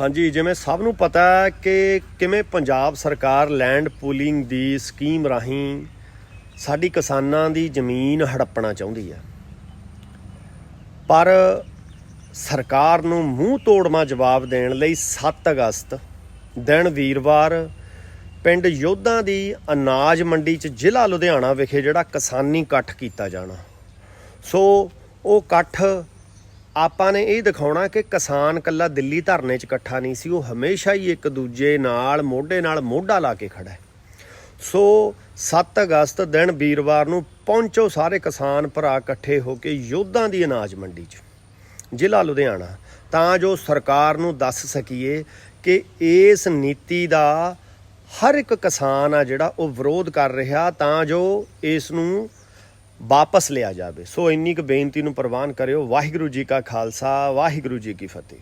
ਹਾਂਜੀ, ਜਿਵੇਂ ਸਭ ਨੂੰ ਪਤਾ ਹੈ ਕਿ ਕਿਵੇਂ ਪੰਜਾਬ ਸਰਕਾਰ ਲੈਂਡ ਪੂਲਿੰਗ ਦੀ ਸਕੀਮ ਰਾਹੀਂ ਸਾਡੀ ਕਿਸਾਨਾਂ ਦੀ ਜ਼ਮੀਨ ਹੜੱਪਣਾ ਚਾਹੁੰਦੀ ਹੈ। ਪਰ ਸਰਕਾਰ ਨੂੰ ਮੂੰਹ ਤੋੜਮਾ ਜਵਾਬ ਦੇਣ ਲਈ 7 ਅਗਸਤ ਦਿਨ ਵੀਰਵਾਰ ਪਿੰਡ ਯੋਧਾਂ ਦੀ ਅਨਾਜ ਮੰਡੀ 'ਚ ਜ਼ਿਲ੍ਹਾ ਲੁਧਿਆਣਾ ਵਿਖੇ ਜਿਹੜਾ ਕਿਸਾਨੀ ਇਕੱਠ ਕੀਤਾ ਜਾਣਾ। ਸੋ ਉਹ ਇਕੱਠ ਆਪਾਂ ਨੇ ਇਹ ਦਿਖਾਉਣਾ ਕਿ ਕਿਸਾਨ ਕੱਲਾ ਦਿੱਲੀ ਧਰਨੇ 'ਚ ਇਕੱਠਾ ਨਹੀਂ ਸੀ, ਉਹ ਹਮੇਸ਼ਾ ਹੀ ਇੱਕ ਦੂਜੇ ਨਾਲ, ਮੋਢੇ ਨਾਲ ਮੋਢਾ ਲਾ ਕੇ ਖੜਾ ਹੈ। ਸੋ 7 ਅਗਸਤ ਦਿਨ ਵੀਰਵਾਰ ਨੂੰ ਪਹੁੰਚੋ ਸਾਰੇ ਕਿਸਾਨ ਭਰਾ ਇਕੱਠੇ ਹੋ ਕੇ ਯੋਧਾਂ ਦੀ ਅਨਾਜ ਮੰਡੀ 'ਚ, ਜ਼ਿਲ੍ਹਾ ਲੁਧਿਆਣਾ। ਤਾਂ ਜੋ ਸਰਕਾਰ ਨੂੰ ਦੱਸ ਸਕੀਏ ਕਿ ਇਸ ਨੀਤੀ ਦਾ ਹਰ ਇੱਕ ਕਿਸਾਨ ਆ ਜਿਹੜਾ ਉਹ ਵਿਰੋਧ ਕਰ ਰਿਹਾ, ਤਾਂ ਜੋ ਇਸ ਨੂੰ ਵਾਪਸ ਲਿਆ ਜਾਵੇ। ਸੋ ਇੰਨੀ ਕੁ ਬੇਨਤੀ ਨੂੰ ਪ੍ਰਵਾਨ ਕਰਿਓ। ਵਾਹਿਗੁਰੂ ਜੀ ਕਾ ਖਾਲਸਾ, ਵਾਹਿਗੁਰੂ ਜੀ ਕੀ ਫਤਿਹ।